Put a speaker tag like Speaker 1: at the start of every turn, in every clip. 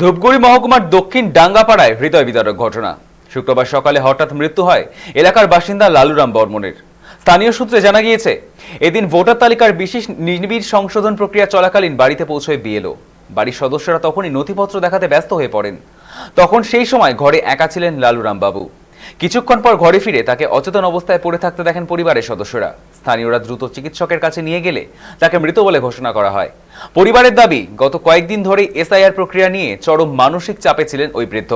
Speaker 1: ধূপগুড়ি মহকুমার দক্ষিণ ডাঙ্গাপাড়ায় হৃদয় বিদারক ঘটনা। শুক্রবার সকালে হঠাৎ মৃত্যু হয় এলাকার বাসিন্দা লালুরাম বর্মনের। স্থানীয় সূত্রে জানা গিয়েছে, এদিন ভোটার তালিকার বিশেষ নির্বিড় সংশোধন প্রক্রিয়া চলাকালীন বাড়িতে পৌঁছয় বিএলও। বাড়ির সদস্যরা তখনই নথিপত্র দেখাতে ব্যস্ত হয়ে পড়েন। তখন সেই সময় ঘরে একা ছিলেন লালুরাম বাবু। কিছুক্ষণ পর ঘরে ফিরে তাকে অচেতন অবস্থায় পড়ে থাকতে দেখেন পরিবারের সদস্যরা। স্থানীয়রা দ্রুত চিকিৎসকের কাছে নিয়ে গেলে তাকে মৃত বলে ঘোষণা করা হয়। পরিবারের দাবি, গত কয়েকদিন ধরেই এসআইআর প্রক্রিয়া নিয়ে চরম মানসিক চাপে ছিলেন ওই বৃদ্ধ।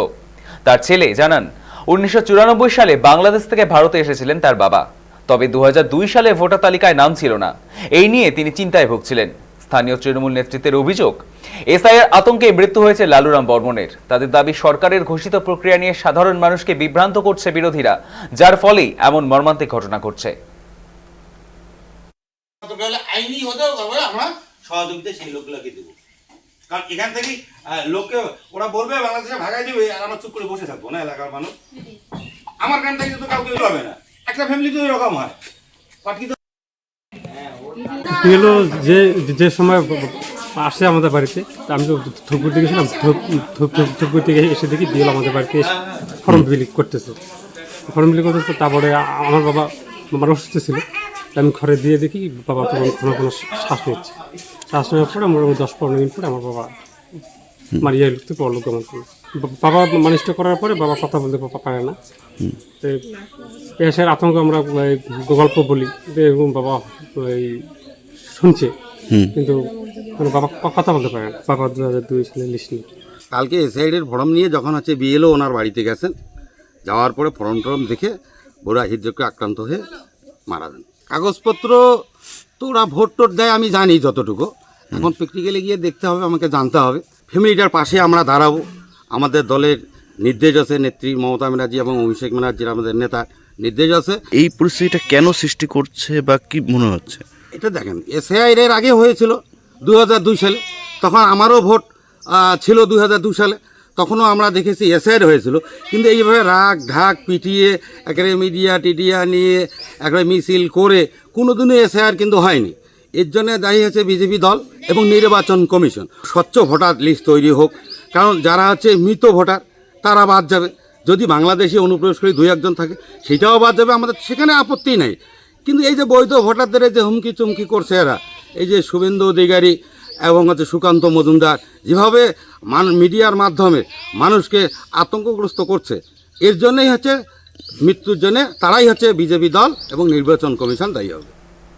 Speaker 1: তার ছেলে জানান, উনিশশো চুরানব্বই সালে বাংলাদেশ থেকে ভারতে এসেছিলেন তার বাবা। তবে দু হাজার দুই সালে ভোটার তালিকায় নাম ছিল না। এই নিয়ে তিনি চিন্তায় ভুগছিলেন। স্থানীয় তৃণমূল নেতৃত্বের অভিযোগ এসআইআর আতঙ্কে মৃত্যু হয়েছে লালুরাম বর্মনের। তাদের দাবি, সরকারের ঘোষিত প্রক্রিয়া নিয়ে সাধারণ মানুষকে বিভ্রান্ত করছে বিরোধীরা, যার ফলেই এমন মর্মান্তিক ঘটনা ঘটছে।
Speaker 2: কারণ এখান থেকে লোককে, ওরা বলবে, বাংলাদেশে ভাগাই দিবে, আর আমরা চুপ করে বসে থাকব না, এলাকার মানুষ। আমার কান থেকে তো কাউকে হবে না। একটা ফ্যামিলি তো এরকম হয় পাটকি
Speaker 3: এলো যে যে সময় আসে আমাদের বাড়িতে আমি তো ধূপগুড়ি থেকে গেছিলাম ধূপগুড়ি থেকে এসে দেখি বিয়েল আমাদের বাড়িতে এসে ফর্ম বিলি করতেছে ফর্ম বিলি করতেছে তারপরে আমার বাবা আমার অসুস্থ ছিল আমি ঘরে দিয়ে দেখি বাবা তখন কোনো কোনো শ্বাস নিচ্ছে শ্বাস নেওয়ার পরে মোটামুটি দশ পনেরো মিনিট পরে আমার বাবা মারিয়া লিখতে পড়ল কেমন করে। বাবা মানুষটা করার পরে বাবা কথা বলতে পারে না তো পেশার আতঙ্ক আমরা গল্প বলি যে এরকম বাবা এই শুনছে। কিন্তু মানে বাবা কথা বলতে পারে না। বাবা দু হাজার দুই সালে লিস্ট নিয়ে
Speaker 4: কালকে এসআইডের ফর্ম নিয়ে যখন হচ্ছে বিএলও ওনার বাড়িতে গেছেন যাওয়ার পরে ফর্ম টর্ম দেখে ওরা হৃদরোগে আক্রান্ত হয়ে মারা যান। কাগজপত্র তো ওরা ভোট টোট দেয় আমি জানি যতটুকু। এখন প্র্যাকটিক্যালে গিয়ে দেখতে হবে আমাকে জানতে হবে। ফ্যামিলিটার পাশে আমরা দাঁড়াবো। আমাদের দলের নির্দেশ আছে নেত্রী মমতা ব্যানার্জি এবং অভিষেক ব্যানার্জির আমাদের নেতা নির্দেশ আছে।
Speaker 5: এই পরিস্থিতিটা কেন সৃষ্টি করছে বা কি মনে হচ্ছে?
Speaker 4: এটা দেখেন এসআইআর এর আগে হয়েছিল দু দুই সালে, তখন আমারও ভোট ছিল দু সালে, তখনও আমরা দেখেছি এসআইআর হয়েছিল। কিন্তু এইভাবে রাগ ঢাক পিটিয়ে, একেবারে মিডিয়া টিডিয়া নিয়ে, একেবারে মিছিল করে কোনো দিনও এসআইআর কিন্তু হয়নি। এর জন্য দায়ী হচ্ছে বিজেপি দল এবং নির্বাচন কমিশন। স্বচ্ছ ভোটার লিস্ট তৈরি হোক, কারণ যারা হচ্ছে মৃত ভোটার, তারা বাদ যাবে। যদি বাংলাদেশে অনুপ্রবেশকারী দুই একজন থাকে, সেটাও বাদ যাবে। আমাদের সেখানে আপত্তি নাই। কিন্তু এই যে বৈধ ভোটারদের এই যে হুমকি চুমকি করছে এরা, এই যে শুভেন্দু অধিকারী এবং হচ্ছে সুকান্ত মজুমদার, যেভাবে মান, মিডিয়ার মাধ্যমে মানুষকে আতঙ্কগ্রস্ত করছে, এর জন্যই হচ্ছে মৃত্যুর জন্যে তারাই হচ্ছে বিজেপি দল এবং নির্বাচন কমিশন দায়ী হবে।